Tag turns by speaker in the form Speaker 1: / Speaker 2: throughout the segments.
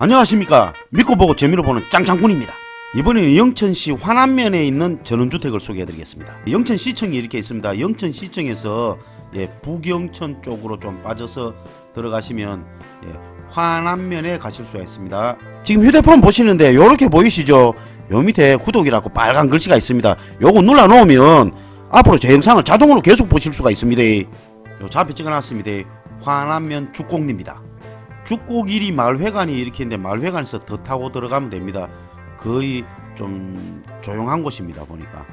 Speaker 1: 안녕하십니까. 믿고 보고 재미로 보는 짱짱군입니다. 이번에는 영천시 환안면에 있는 전원주택을 소개해드리겠습니다. 영천시청이 이렇게 있습니다. 영천시청에서 예, 북영천 쪽으로 좀 빠져서 들어가시면 예, 환안면에 가실 수가 있습니다. 지금 휴대폰 보시는데 요렇게 보이시죠? 요 밑에 구독이라고 빨간 글씨가 있습니다. 요거 눌러 놓으면 앞으로 제 영상을 자동으로 계속 보실 수가 있습니다. 요 좌표 찍어놨습니다. 환안면 죽곡리입니다 죽곡일이 마을회관이 이렇게 있는데 마을회관에서 더 타고 들어가면 됩니다. 거의 좀 조용한 곳입니다. 보니까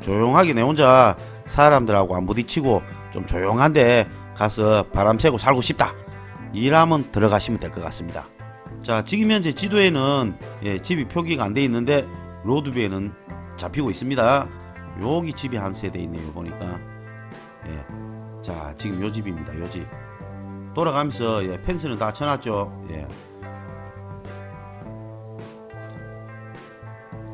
Speaker 1: 조용하게 내 혼자 사람들하고 안 부딪히고 좀 조용한데 가서 바람 쐬고 살고 싶다. 이라면 들어가시면 될 것 같습니다. 자 지금 현재 지도에는 예, 집이 표기가 안 돼 있는데 로드뷰에는 잡히고 있습니다. 여기 집이 한 세대 있네요. 보니까 예. 자 지금 요 집입니다. 요 집. 돌아가면서 예, 펜스는 다 쳐놨죠. 예.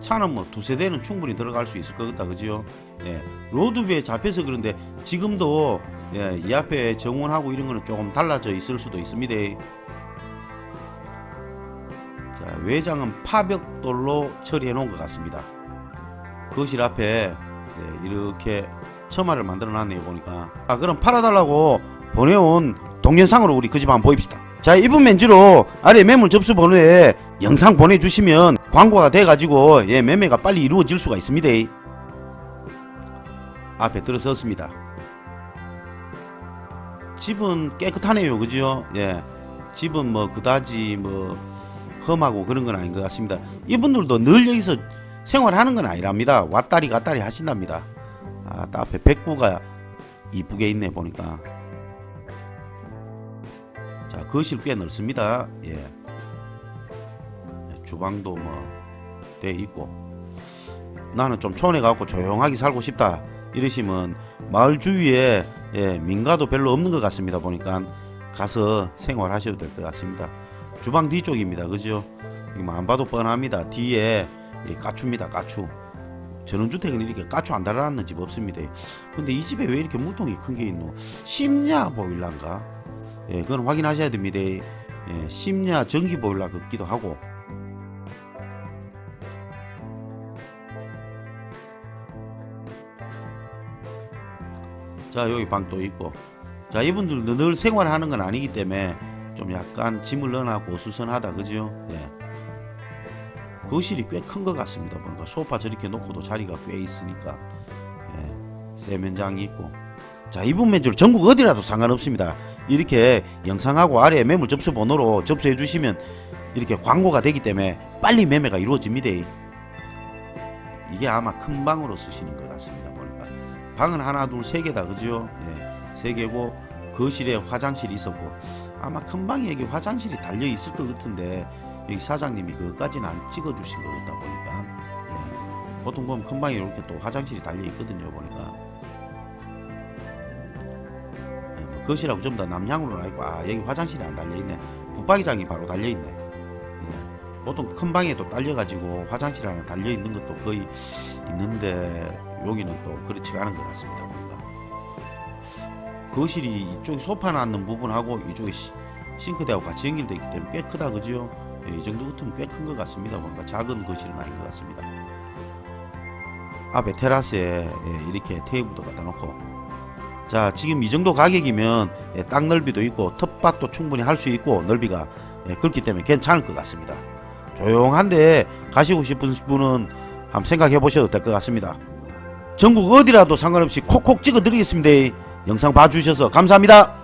Speaker 1: 차는 뭐 두세 대는 충분히 들어갈 수 있을 것 같다, 그죠? 예. 로드뷰에 잡혀서 그런데 지금도 예, 이 앞에 정원하고 이런 거는 조금 달라져 있을 수도 있습니다. 자, 외장은 파벽돌로 처리해 놓은 것 같습니다. 거실 앞에 예, 이렇게 처마를 만들어 놨네요, 보니까. 아, 그럼 팔아달라고 보내온 동영상으로 우리 그 집 한번 보입시다. 자, 이분 맨주로 아래 매물 접수 번호에 영상 보내주시면 광고가 돼가지고 예, 매매가 빨리 이루어질 수가 있습니다. 앞에 들어섰습니다. 집은 깨끗하네요, 그죠? 예, 집은 뭐 그다지 뭐 험하고 그런 건 아닌 것 같습니다. 이분들도 늘 여기서 생활하는 건 아니랍니다. 왔다리 갔다리 하신답니다. 아, 딱 앞에 백구가 이쁘게 있네 보니까. 자 거실 꽤 넓습니다. 예. 주방도 뭐 돼 있고 나는 좀 촌에 가고 조용하게 살고 싶다 이러시면 마을 주위에 예, 민가도 별로 없는 것 같습니다. 보니까 가서 생활하셔도 될 것 같습니다. 주방 뒤쪽입니다. 그죠? 뭐안 봐도 뻔합니다. 뒤에 이 까추입니다. 까추. 전원주택은 이렇게 까추 안 달아놨는 집 없습니다. 근데 이 집에 왜 이렇게 물통이 큰 게 있노? 심야 보일란가? 예, 그건 확인하셔야 됩니다. 예, 심야 전기 보일러 같기도 하고. 자, 여기 방또 있고. 자, 이분들도 늘 생활하는 건 아니기 때문에 좀 약간 짐을 넣어놨고 수선하다, 그죠? 예. 거실이 꽤 큰 것 같습니다. 보니까 소파 저렇게 놓고도 자리가 꽤 있으니까 예, 세면장이 있고. 자, 이분 매출 전국 어디라도 상관없습니다. 이렇게 영상하고 아래 매물 접수 번호로 접수해 주시면 이렇게 광고가 되기 때문에 빨리 매매가 이루어집니다. 이게 아마 큰 방으로 쓰시는 것 같습니다. 보니까 방은 하나, 둘, 세 개다, 그죠? 예, 세 개고 거실에 화장실이 있었고 아마 큰 방에 여기 화장실이 달려 있을 것 같은데 여기 사장님이 그것까지는 안 찍어 주신 것 같다 보니까 예, 보통 보면 큰 방에 이렇게 또 화장실이 달려 있거든요 보니까 거실하고 좀더 남향으로 나 있고 아 여기 화장실이 안 달려 있네 붙박이장이 바로 달려 있네 예, 보통 큰 방에 또 달려 가지고 화장실 하나 달려 있는 것도 거의 있는데 여기는 또 그렇지가 않은 것 같습니다 보니까 거실이 이쪽 소파 놨는 부분하고 이쪽에 시- 싱크대하고 같이 연결되어 있기 때문에 꽤 크다 그죠? 예, 이 정도 같으면 꽤 큰 것 같습니다. 뭔가 작은 거실은 아닌 것 같습니다. 앞에 테라스에 예, 이렇게 테이블도 갖다 놓고 자 지금 이 정도 가격이면 예, 땅 넓이도 있고 텃밭도 충분히 할 수 있고 넓이가 예, 그렇기 때문에 괜찮을 것 같습니다. 조용한데 가시고 싶은 분은 한번 생각해 보셔도 될 것 같습니다. 전국 어디라도 상관없이 콕콕 찍어 드리겠습니다. 영상 봐주셔서 감사합니다.